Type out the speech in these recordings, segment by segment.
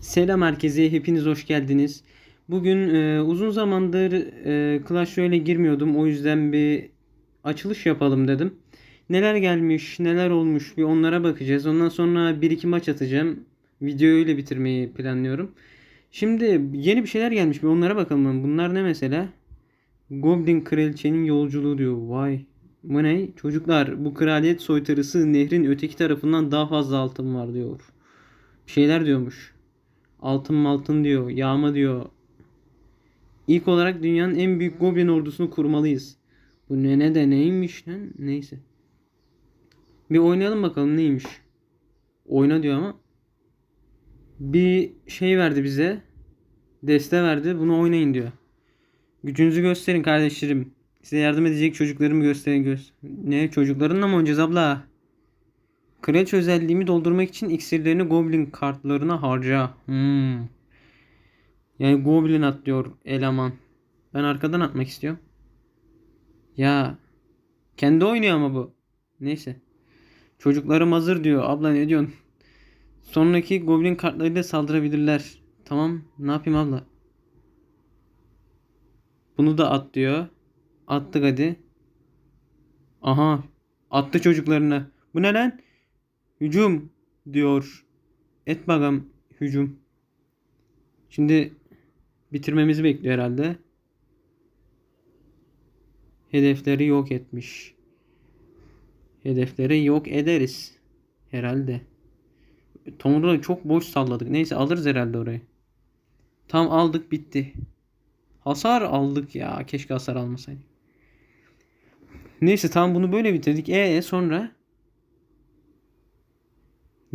Selam herkese, hepiniz hoş geldiniz. Bugün e, uzun zamandır e, Clash Royale'e girmiyordum. O yüzden bir açılış yapalım dedim. Neler gelmiş, neler olmuş bir onlara bakacağız. Ondan sonra bir iki maç atacağım. Videoyu öyle bitirmeyi planlıyorum. Şimdi yeni bir şeyler gelmiş bir onlara bakalım. Bunlar ne mesela? Goblin Kraliçenin yolculuğu diyor. Vay. Bu ne? Çocuklar bu kraliyet soytarısı nehrin öteki tarafından daha fazla altın var diyor. Bir şeyler diyormuş. Altın altın diyor. Yağma diyor. İlk olarak dünyanın en büyük goblin ordusunu kurmalıyız. Bu ne ne de neymiş lan? Neyse. Bir oynayalım bakalım neymiş. Oyna diyor ama. Bir şey verdi bize. Deste verdi. Bunu oynayın diyor. Gücünüzü gösterin kardeşlerim. Size yardım edecek çocuklarımı gösterin. Göz ne çocuklarınla mı oynayacağız abla? Kraliçe özelliğimi doldurmak için iksirlerini Goblin kartlarına harca. Hmm. Yani Goblin at diyor eleman. Ben arkadan atmak istiyorum. Ya. Kendi oynuyor ama bu. Neyse. Çocuklarım hazır diyor. Abla ne diyorsun? Sonraki Goblin kartlarıyla saldırabilirler. Tamam. Ne yapayım abla? Bunu da at diyor. Attık hadi. Aha. Attı çocuklarını. Bu ne lan? Hücum diyor. Et bakalım hücum. Şimdi bitirmemizi bekliyor herhalde. Hedefleri yok etmiş. Hedefleri yok ederiz. Herhalde. Tomruğu çok boş salladık. Neyse alırız herhalde orayı. Tam aldık bitti. Hasar aldık ya. Keşke hasar almasaydık. Neyse tam bunu böyle bitirdik. E sonra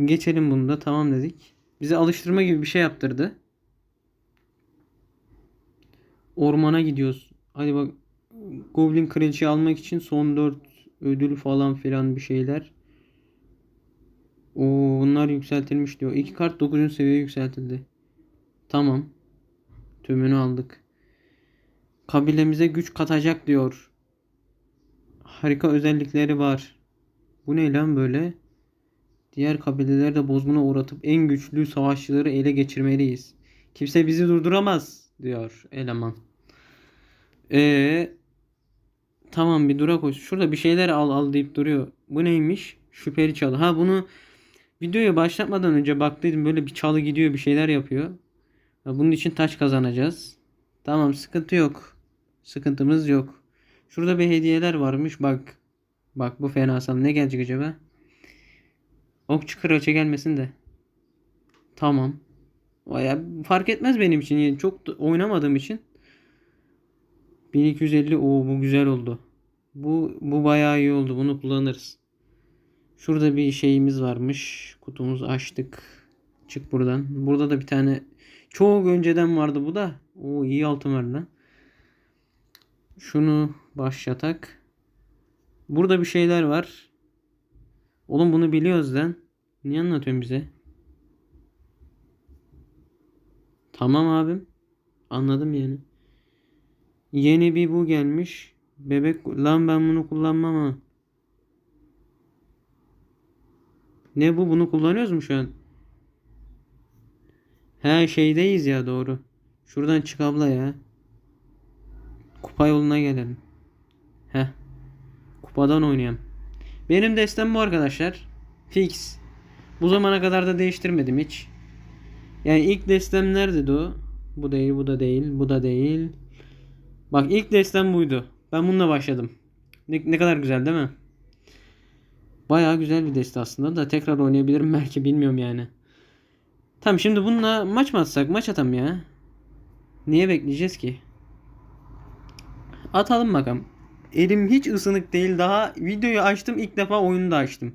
Geçelim bunu da tamam dedik. Bize alıştırma gibi bir şey yaptırdı. Ormana gidiyoruz. Hadi bak Goblin Kraliçeyi almak için son 4 ödül falan filan bir şeyler. O bunlar yükseltilmiş diyor. İki kart 9. seviyeye yükseltildi. Tamam. Tümünü aldık. Kabilemize güç katacak diyor. Harika özellikleri var. Bu ne lan böyle? Diğer kabileleri de bozguna uğratıp en güçlü savaşçıları ele geçirmeliyiz. Kimse bizi durduramaz diyor eleman. Ee, tamam bir dura koş. Şurada bir şeyler al al deyip duruyor. Bu neymiş? Şüpheli çalı. Ha bunu videoyu başlatmadan önce baktıydım böyle bir çalı gidiyor bir şeyler yapıyor. Bunun için taş kazanacağız. Tamam sıkıntı yok. Sıkıntımız yok. Şurada bir hediyeler varmış bak. Bak bu fena san. Ne gelecek acaba? Okçu kraliçe gelmesin de. Tamam. Ya fark etmez benim için. Yani çok oynamadığım için. 1250 o bu güzel oldu. Bu bu bayağı iyi oldu. Bunu kullanırız. Şurada bir şeyimiz varmış. Kutumuzu açtık. Çık buradan. Burada da bir tane çok önceden vardı bu da. O iyi altın var lan. Şunu başlatak. Burada bir şeyler var. Oğlum bunu biliyoruz lan. Niye anlatıyorsun bize? Tamam abim. Anladım yani. Yeni bir bu gelmiş. Bebek lan ben bunu kullanmam ha. Ne bu? Bunu kullanıyoruz mu şu an? He şeydeyiz ya doğru. Şuradan çık abla ya. Kupa yoluna gelelim. He. Kupadan oynayalım. Benim destem bu arkadaşlar. Fix. Bu zamana kadar da değiştirmedim hiç. Yani ilk destem neredeydi o? Bu değil, bu da değil, bu da değil. Bak ilk destem buydu. Ben bununla başladım. Ne, ne kadar güzel değil mi? Baya güzel bir deste aslında da tekrar oynayabilirim belki bilmiyorum yani. Tamam şimdi bununla maç mı atsak? Maç atam ya. Niye bekleyeceğiz ki? Atalım bakalım. Elim hiç ısınık değil. Daha videoyu açtım. ilk defa oyunu da açtım.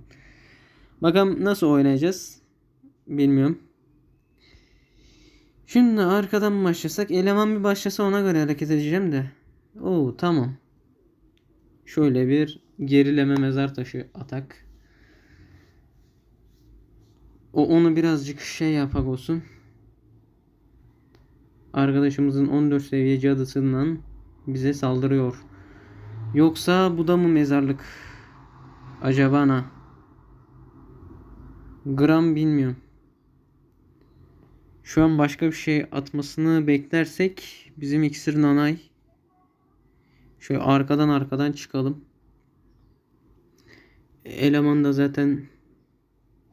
Bakalım nasıl oynayacağız. Bilmiyorum. Şimdi arkadan başlasak? Eleman bir başlasa ona göre hareket edeceğim de. Oo tamam. Şöyle bir gerileme mezar taşı atak. O onu birazcık şey yapak olsun. Arkadaşımızın 14 seviye cadısından bize saldırıyor. Yoksa bu da mı mezarlık? Acaba ana? Gram bilmiyorum. Şu an başka bir şey atmasını beklersek bizim iksir nanay. Şöyle arkadan arkadan çıkalım. Eleman da zaten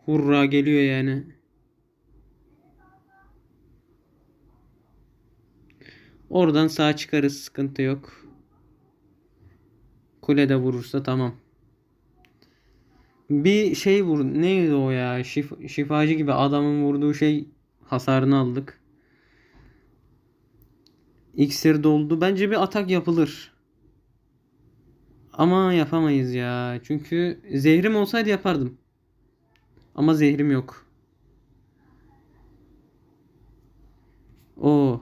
hurra geliyor yani. Oradan sağ çıkarız sıkıntı yok. Kulede vurursa tamam. Bir şey vur. Neydi o ya? Şif, şifacı gibi adamın vurduğu şey hasarını aldık. İksir doldu. Bence bir atak yapılır. Ama yapamayız ya. Çünkü zehrim olsaydı yapardım. Ama zehrim yok. O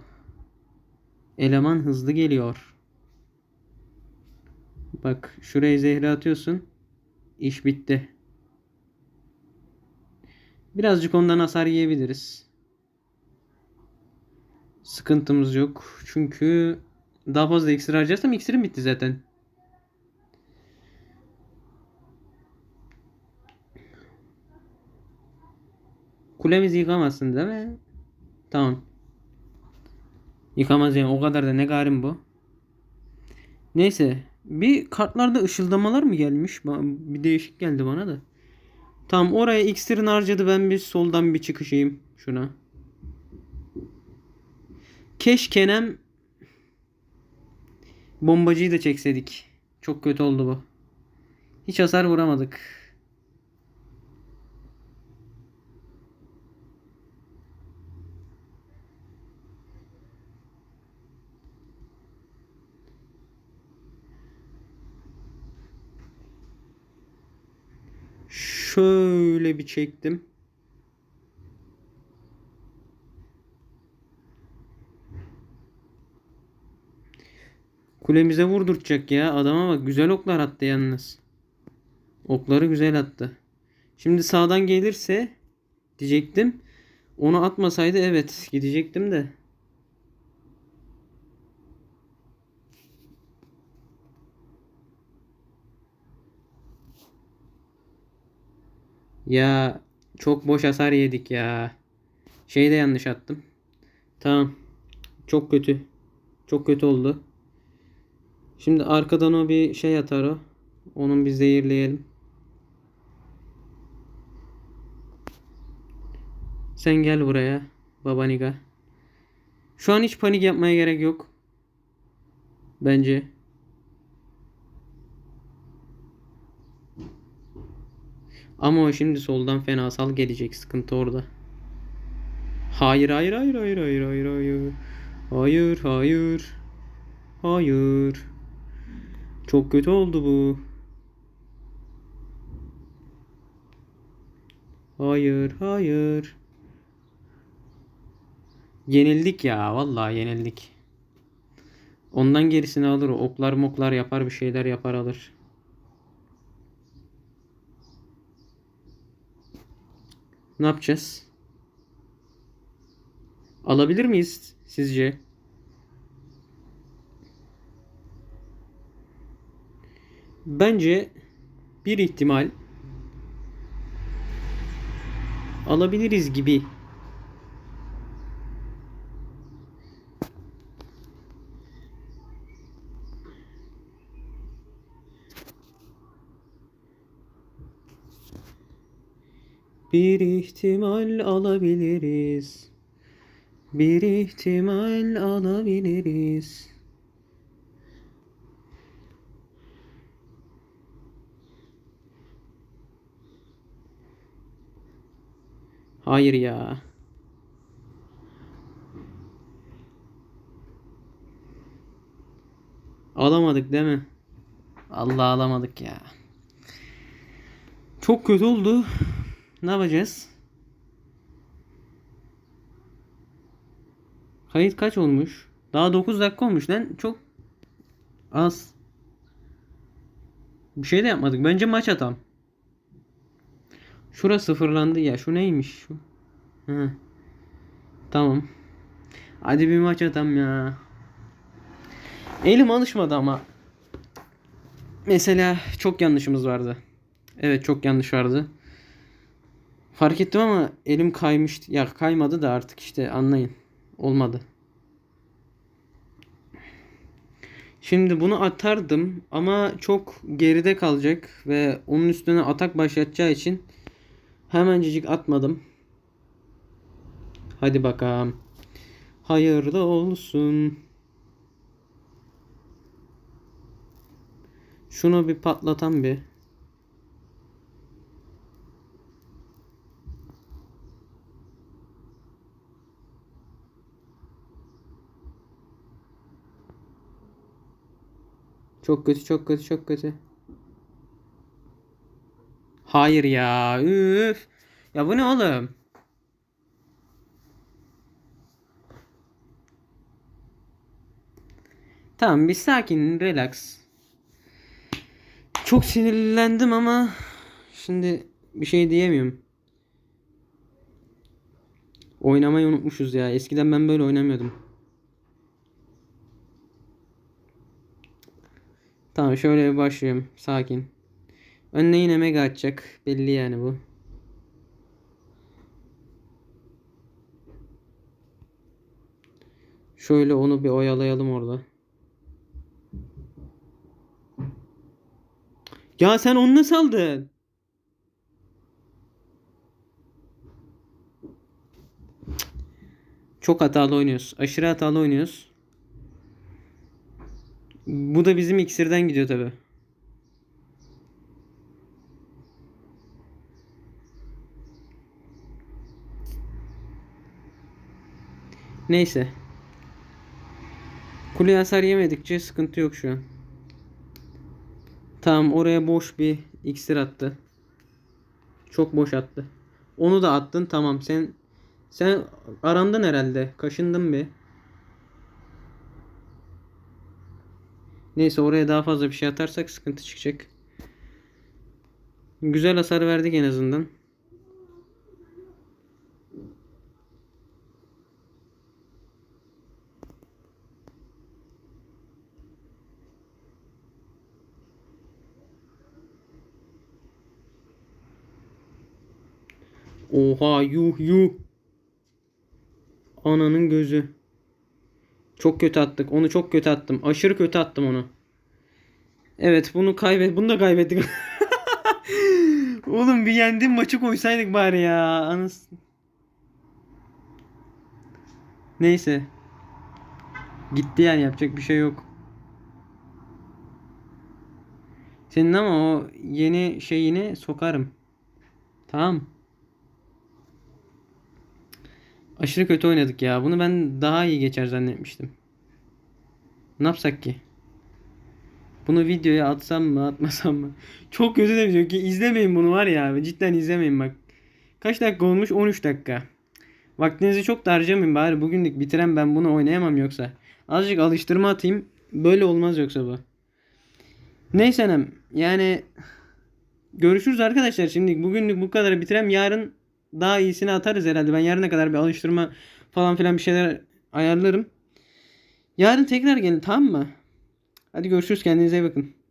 eleman hızlı geliyor. Bak şuraya zehri atıyorsun. İş bitti. Birazcık ondan hasar yiyebiliriz. Sıkıntımız yok. Çünkü daha fazla iksir harcarsam iksirim bitti zaten. Kulemizi yıkamazsın değil mi? Tamam. Yıkamaz yani o kadar da ne garim bu. Neyse. Bir kartlarda ışıldamalar mı gelmiş? Bir değişik geldi bana da. Tamam oraya iksirini harcadı ben bir soldan bir çıkışayım şuna. Keşkenem bombacıyı da çekseydik. Çok kötü oldu bu. Hiç hasar vuramadık. Şöyle bir çektim. Kulemize vurduracak ya. Adama bak güzel oklar attı yalnız. Okları güzel attı. Şimdi sağdan gelirse diyecektim. Onu atmasaydı evet gidecektim de. Ya çok boş hasar yedik ya. Şeyi de yanlış attım. Tamam. Çok kötü. Çok kötü oldu. Şimdi arkadan o bir şey atar o. Onun bir zehirleyelim. Sen gel buraya. Babaniga. Şu an hiç panik yapmaya gerek yok. Bence. Ama o şimdi soldan fenasal gelecek. Sıkıntı orada. Hayır hayır hayır hayır hayır hayır hayır. Hayır hayır. Hayır. Çok kötü oldu bu. Hayır hayır. Yenildik ya. Vallahi yenildik. Ondan gerisini alır. Oklar moklar yapar bir şeyler yapar alır. Ne yapacağız? Alabilir miyiz sizce? Bence bir ihtimal alabiliriz gibi. Bir ihtimal alabiliriz. Bir ihtimal alabiliriz. Hayır ya. Alamadık değil mi? Allah alamadık ya. Çok kötü oldu. Ne yapacağız? Kayıt kaç olmuş? Daha 9 dakika olmuş lan. Çok az. Bir şey de yapmadık. Bence maç atam. Şura sıfırlandı ya. Şu neymiş? Şu. Hı. Tamam. Hadi bir maç atam ya. Elim alışmadı ama. Mesela çok yanlışımız vardı. Evet çok yanlış vardı. Fark ettim ama elim kaymıştı. Ya kaymadı da artık işte anlayın. Olmadı. Şimdi bunu atardım ama çok geride kalacak ve onun üstüne atak başlatacağı için hemencecik atmadım. Hadi bakalım. Hayırlı olsun. Şunu bir patlatan bir. Çok kötü, çok kötü, çok kötü. Hayır ya. Üf. Ya bu ne oğlum? Tamam bir sakin, relax. Çok sinirlendim ama şimdi bir şey diyemiyorum. Oynamayı unutmuşuz ya. Eskiden ben böyle oynamıyordum. Tamam şöyle bir başlıyorum. Sakin. Önüne yine mega atacak. Belli yani bu. Şöyle onu bir oyalayalım orada. Ya sen onu nasıl aldın? Çok hatalı oynuyoruz. Aşırı hatalı oynuyoruz. Bu da bizim iksirden gidiyor tabi. Neyse. Kule hasar yemedikçe sıkıntı yok şu an. Tamam oraya boş bir iksir attı. Çok boş attı. Onu da attın tamam sen sen arandın herhalde. Kaşındın bir. Neyse oraya daha fazla bir şey atarsak sıkıntı çıkacak. Güzel hasar verdik en azından. Oha yuh yuh. Ananın gözü. Çok kötü attık. Onu çok kötü attım. Aşırı kötü attım onu. Evet bunu kaybet. Bunu da kaybettik. Oğlum bir yendim maçı koysaydık bari ya. Anız. Neyse. Gitti yani yapacak bir şey yok. Senin ama o yeni şeyini sokarım. Tamam. Aşırı kötü oynadık ya. Bunu ben daha iyi geçer zannetmiştim. Ne yapsak ki? Bunu videoya atsam mı atmasam mı? Çok kötü de ki izlemeyin bunu var ya. Cidden izlemeyin bak. Kaç dakika olmuş? 13 dakika. Vaktinizi çok da harcamayın bari bugünlük bitiren ben bunu oynayamam yoksa. Azıcık alıştırma atayım. Böyle olmaz yoksa bu. Neyse hanım. Yani görüşürüz arkadaşlar. Şimdi bugünlük bu kadar bitirem. Yarın daha iyisini atarız herhalde. Ben yarına kadar bir alıştırma falan filan bir şeyler ayarlarım. Yarın tekrar gelin tamam mı? Hadi görüşürüz kendinize iyi bakın.